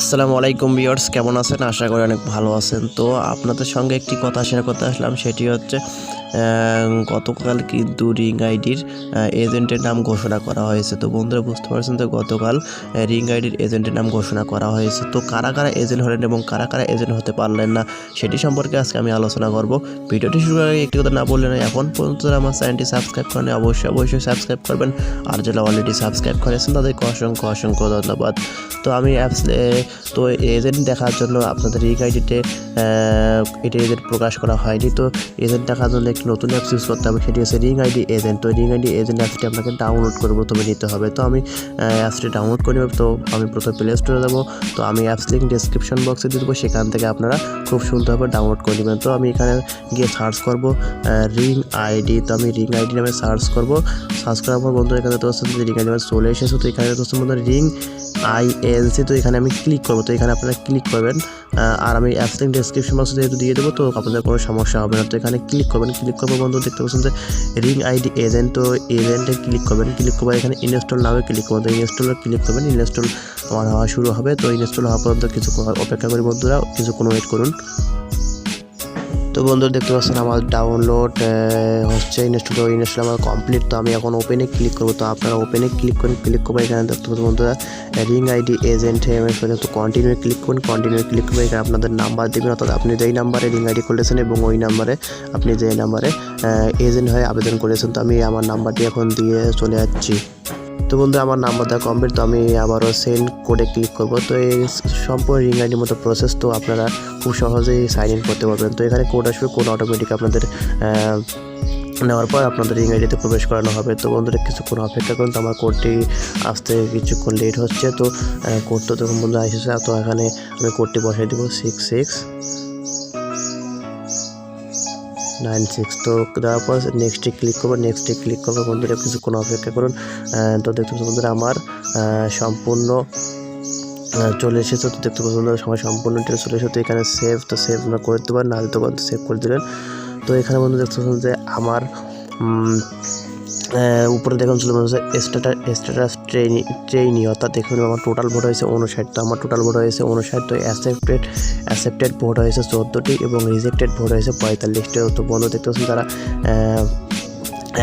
আসসালামু আলাইকুম ভিউয়ার্স, কেমন আছেন? আশা করি অনেক ভালো আছেন। তো আপনাদের সঙ্গে একটি কথা শেয়ার করতে আসলাম, সেটি হচ্ছে গতকাল কিন্তু রিং আইডির এজেন্টের নাম ঘোষণা করা হয়েছে। তো বন্ধুরা, বুঝতে পারছেন তো, গতকাল রিং আইডির এজেন্টের নাম ঘোষণা করা হয়েছে। তো কারা কারা এজেন্ট হলেন এবং কারা কারা এজেন্ট হতে পারলেন না, সেটি সম্পর্কে আজকে আমি আলোচনা করব। ভিডিওটি শুরু করার আগে একটি কথা না বললে না এখন পর্যন্ত আমার চ্যানেলটি সাবস্ক্রাইব করেন অবশ্যই অবশ্যই সাবস্ক্রাইব করবেন। আর যারা অলরেডি সাবস্ক্রাইব করেছেন, তাদেরকে অসংখ্য অসংখ্য ধন্যবাদ। তো আমি অ্যাপস তো এজেন্ট দেখার জন্য আপনাদের রিং আইডিতে এটি এজেন্ট প্রকাশ করা হয়নি। তো এজেন্ট দেখার জন্য নতুন অ্যাপস ইউজ করতে হবে, সেটি হচ্ছে রিং আইডি এজেন্ট তো রিং আইডি এজেন্ট অ্যাপসটি আপনাকে ডাউনলোড করে প্রথমে নিতে হবে। তো আমি অ্যাপসটি ডাউনলোড করে তো আমি প্রথমে প্লে স্টোরে যাব। তো আমি অ্যাপস লিঙ্ক ডিসক্রিপশন বক্সে দিয়ে দেবো, সেখান থেকে আপনারা খুব সুন্দরভাবে ডাউনলোড করে নেবেন। তো আমি এখানে গিয়ে সার্চ করব রিং আইডি তো আমি রিং আইডি নামে সার্চ করব। সার্চ করার পর বন্ধু এখানে তো রিং আইডি আমার চলে এসেছে। তো এখানে তো বন্ধু রিং আই আইএলসি তো এখানে আমি ক্লিক করব, তো এখানে আপনারা ক্লিক করবেন। আর আমি অ্যাপস লিঙ্ক ডিসক্রিপশন বক্সে যেহেতু দিয়ে দেবো, তো আপনাদের কোনো সমস্যা হবে না। তো এখানে ক্লিক করবেন ক্লিক করব বন্ধু, দেখতে পাচ্ছেন যে রিং আইডি এজেন্ট তো এজেন্টে ক্লিক করবেন ক্লিক করবেন এখানে ইনস্টল নামে ক্লিক করবেন তো ইনস্টলে ক্লিক করবেন ইনস্টল আমার হওয়া শুরু হবে। তো ইনস্টল হওয়া পর্যন্ত কিছু অপেক্ষা করি বন্ধুরা কিছুক্ষণ ওয়েট করুন। তো বন্ধুরা দেখতে পাচ্ছেন আমার ডাউনলোড হচ্ছে ইনস্টল ইনস্টল আমার কমপ্লিট তো আমি এখন ওপেনে ক্লিক করব। তো আপনারা ওপেনে ক্লিক করেন ক্লিক করবেন এখানে দেখতে পাচ্ছেন বন্ধুরা। রিং আইডি এজেন্ট তো কন্টিনিউ ক্লিক করুন কন্টিনিউ ক্লিক করবেন। এখানে আপনাদের নাম্বার দেবেন, অর্থাৎ আপনি যেই নাম্বারে রিং আইডি করেছেন এবং ওই নাম্বারে আপনি যে নাম্বারে এজেন্ট হয়ে আবেদন করেছেন। তো আমি আমার নাম্বারটি এখন দিয়ে চলে যাচ্ছি। তো বন্ধু, আমার নাম্বার দেওয়া কমপ্লিট তো আমি আবারও সেন্ড কোডে ক্লিক করব। তো এই সম্পূর্ণ রিং আইডির মতো প্রসেস তো আপনারা খুব সহজেই সাইন ইন করতে পারবেন। তো এখানে কোড আসবে কোড অটোমেটিক আপনাদের নেওয়ার পর আপনাদের আইডিতে প্রবেশ করানো হবে। তো বন্ধুরা, কিছুক্ষণ অপেক্ষা করুন, তো আমার কোডটি আসতে কিছুক্ষণ লেট হচ্ছে। তো কোড তো তখন বন্ধু এসেছে। তো এখানে আমি কোডটি বসাই দেবো সিক্স সিক্স নাইন সিক্স। তো দেওয়ার পর নেক্সটে ক্লিক করব নেক্সটে ক্লিক করব বন্ধুরা, কিছুক্ষণ অপেক্ষা করুন। তো দেখতে পাচ্ছি বন্ধুরা, আমার সম্পূর্ণ চলে এসেছে। তো দেখতে বন্ধুরা সময় সম্পূর্ণ চলে এসেছে। তো এখানে সেভ তো সেভ না করে দিতে পারেন, না দিতে পারেন সেভ করে দিলেন। তো এখানে বন্ধু দেখতে পাচ্ছেন যে আমার উপরে দেখুন ছিল স্ট্যাটাস স্ট্যাটাস ট্রেনি ট্রেনি অর্থাৎ দেখুন আমার টোটাল ভোট হয়েছে উনষাট তো আমার টোটাল ভোট হয়েছে উনষাট তো অ্যাসেপ্টেড অ্যাসেপ্টেড ভোট হয়েছে চোদ্দোটি এবং রিজেক্টেড ভোট হয়েছে পঁয়তাল্লিশটি। তো বন্ধু দেখতে পাচ্ছেন তারা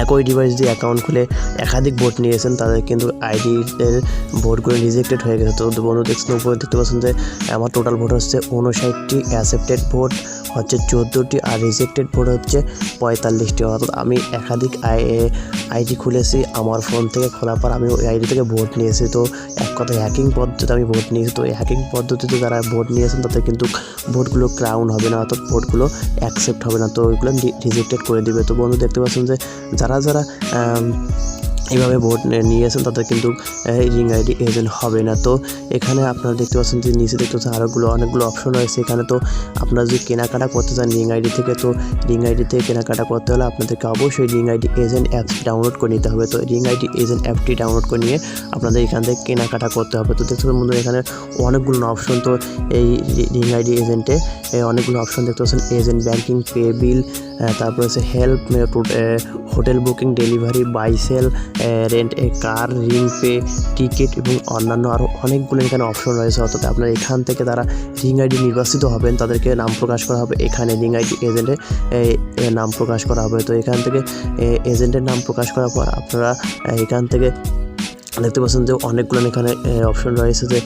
একই ডিভাইস দিয়ে অ্যাকাউন্ট খুলে একাধিক ভোট নিয়েছেন, তাদের কিন্তু আইডির ভোটগুলো রিজেক্টেড হয়ে গেছে। তো বন্ধু দেখছেন উপরে দেখতে পাচ্ছেন যে আমার টোটাল ভোট হচ্ছে উনষাটটি অ্যাকসেপ্টেড ভোট হচ্ছে চোদ্দোটি আর রিজেক্টেড ভোট হচ্ছে পঁয়তাল্লিশটি। অর্থাৎ আমি একাধিক আই আইডি খুলেছি আমার ফোন থেকে, খোলার পর আমি ওই আইডি থেকে ভোট নিয়েছি। তো এক কথায় হ্যাকিং পদ্ধতিতে আমি ভোট নিয়েছি। তো হ্যাকিং পদ্ধতিতে যারা ভোট নিয়েছেন, তাদের কিন্তু ভোটগুলো ক্রাউন হবে না, অর্থাৎ ভোটগুলো অ্যাকসেপ্ট হবে না। তো ওইগুলো রিজেক্টেড করে দিবে। তো বন্ধু, দেখতে পাচ্ছেন যে যারা যারা এইভাবে ভোট নিয়েছেন তাদের কিন্তু রিং আইডি এজেন্ট হবে না। তো এখানে আপনারা দেখতে পাচ্ছেন যে নিচে দেখতে পাচ্ছেন আরোগুলো, অনেকগুলো অপশন রয়েছে। এখানে তো আপনারা যদি কেনাকাটা করতে চান রিং আইডি থেকে, তো রিং আইডি থেকে কেনাকাটা করতে হলে আপনাদেরকে অবশ্যই Ring ID agent apps download করে নিতে হবে। তো রিং আইডি এজেন্ট অ্যাপটি ডাউনলোড করে নিয়ে আপনাদের এখান থেকে কেনাকাটা করতে হবে। তো দেখতে পাচ্ছেন এখানে অনেকগুলো অপশন তো এই রিং আইডি এজেন্টে অনেকগুলো অপশন দেখতে পাচ্ছেন। এজেন্ট ব্যাংকিং পে বিল তারপরে হচ্ছে help hotel booking delivery buy sell rent a car ring pay ticket এবং অন্যান্য আরও অনেকগুলো এখানে অপশন রয়েছে। অর্থাৎ আপনার এখান থেকে তারা রিং আইডি নির্বাচিত হবেন, তাদেরকে নাম প্রকাশ করা হবে এখানে রিং আইডি এজেন্টে নাম প্রকাশ করা হবে। তো এখান থেকে এজেন্টের নাম প্রকাশ করার পর আপনারা এখান থেকে দেখতে পাচ্ছেন যে অনেকগুলো এখানে অপশন রয়েছে যে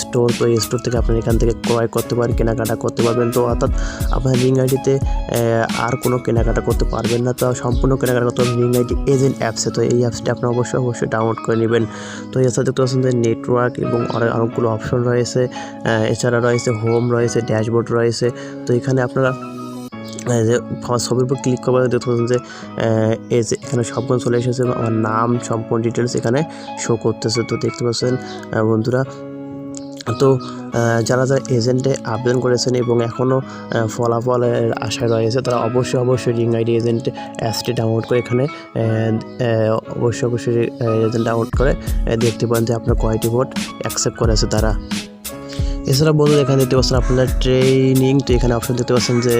স্টোর তো স্টোর থেকে আপনি এখান থেকে ক্রয় করতে পারেন, কেনাকাটা করতে পারবেন। তো অর্থাৎ আপনার রিং আইডিতে আর কোনো কেনাকাটা করতে পারবেন না। তো সম্পূর্ণ কেনাকাটা করতে হবে রিং আইডি এজেন্ট অ্যাপসে তো এই অ্যাপসটি আপনি অবশ্যই অবশ্যই ডাউনলোড করে নেবেন। তো এছাড়া দেখতে পাচ্ছেন যে নেটওয়ার্ক এবং অনেক অনেকগুলো অপশন রয়েছে। এছাড়া রয়েছে হোম রয়েছে ড্যাশবোর্ড রয়েছে। তো এখানে আপনারা এই যে ছবির উপর ক্লিক করবার দেখতে পাচ্ছেন যে এই যে এখানে সম্পূর্ণ চলে এসেছে আমার নাম, সম্পূর্ণ ডিটেলস এখানে শো করতেছে। তো দেখতে পাচ্ছেন বন্ধুরা, তো যারা যারা এজেন্টে আবেদন করেছেন এবং এখনও ফলাফলের আশায় রয়েছে, তারা অবশ্যই অবশ্যই রিং আইডি এজেন্ট অ্যাপসটি ডাউনলোড করে এখানে অবশ্যই অবশ্যই এজেন্ট ডাউনলোড করে দেখতে পান যে আপনার কয়টি ভোট অ্যাকসেপ্ট করেছে তারা। এছাড়া বন্ধু এখানে দেখতে পাচ্ছেন আপনাদের ট্রেনিং তো এখানে অপশন দেখতে পাচ্ছেন যে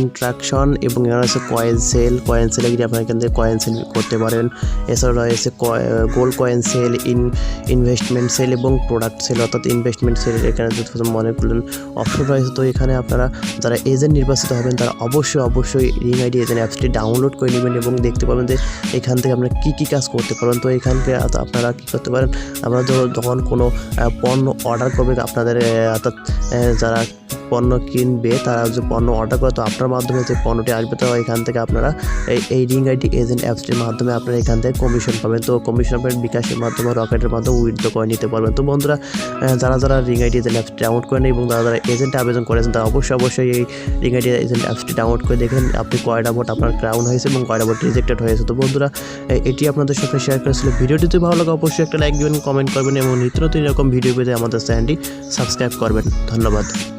ইন্ট্রাকশন এবং এখানে আছে কয়েন সেল কয়েন সেলে গিয়ে আপনারা এখান থেকে কয়েন সেল করতে পারেন। এছাড়া রয়েছে gold coin sell in investment sell এবং প্রোডাক্ট সেল অর্থাৎ ইনভেস্টমেন্ট সেল এখানে দেখতে পাচ্ছেন অনেকগুলো অপশন রয়েছে। তো এখানে আপনারা যারা এজেন্ট নির্বাচিত হবেন, তারা অবশ্যই অবশ্যই রিং আইডি এজেন্ট অ্যাপসটি ডাউনলোড করে নেবেন এবং দেখতে পাবেন যে এখান থেকে আপনারা কী কী কাজ করতে পারেন। তো এখান থেকে আপনারা কী করতে পারেন? আপনারা যখন কোনো পণ্য অর্ডার করবে আপনাদের অর্থাৎ যারা পণ্য কিনবে, তারা যে পণ্য অর্ডার করে, তো আপনার মাধ্যমে যে পণ্যটি আসবে, তো এখান থেকে আপনারা এই এই রিং আইডি এজেন্ট অ্যাপসটির মাধ্যমে আপনারা এখান থেকে কমিশন পাবেন। তো কমিশন পাবেন বিকাশের মাধ্যমে, রকেটের মাধ্যমে উইথড্র করে নিতে পারবেন। তো বন্ধুরা যারা যারা রিং আইডি এজেন্ট অ্যাপসটি ডাউনলোড করেন এবং যারা যারা এজেন্টে আবেদন করেছেন, তারা অবশ্যই অবশ্যই এই রিং আইডি এজেন্ট অ্যাপসটি ডাউনলোড করে দেখেন। আপনি কয়টা ভোট আপনার ক্রাউন হয়েছে এবং কয়টা ভোট রিজেক্টেড হয়েছে। তো বন্ধুরা এটি আপনাদের সাথে শেয়ার করেছিল ভিডিওটি। যদি ভালো লাগে, অবশ্যই একটা লাইক দিবেন কমেন্ট করবেন এবং নিত্য নতুন এরকম ভিডিও পেতে আমাদের চ্যানেলটি সাবস্ক্রাইব করবেন। ধন্যবাদ।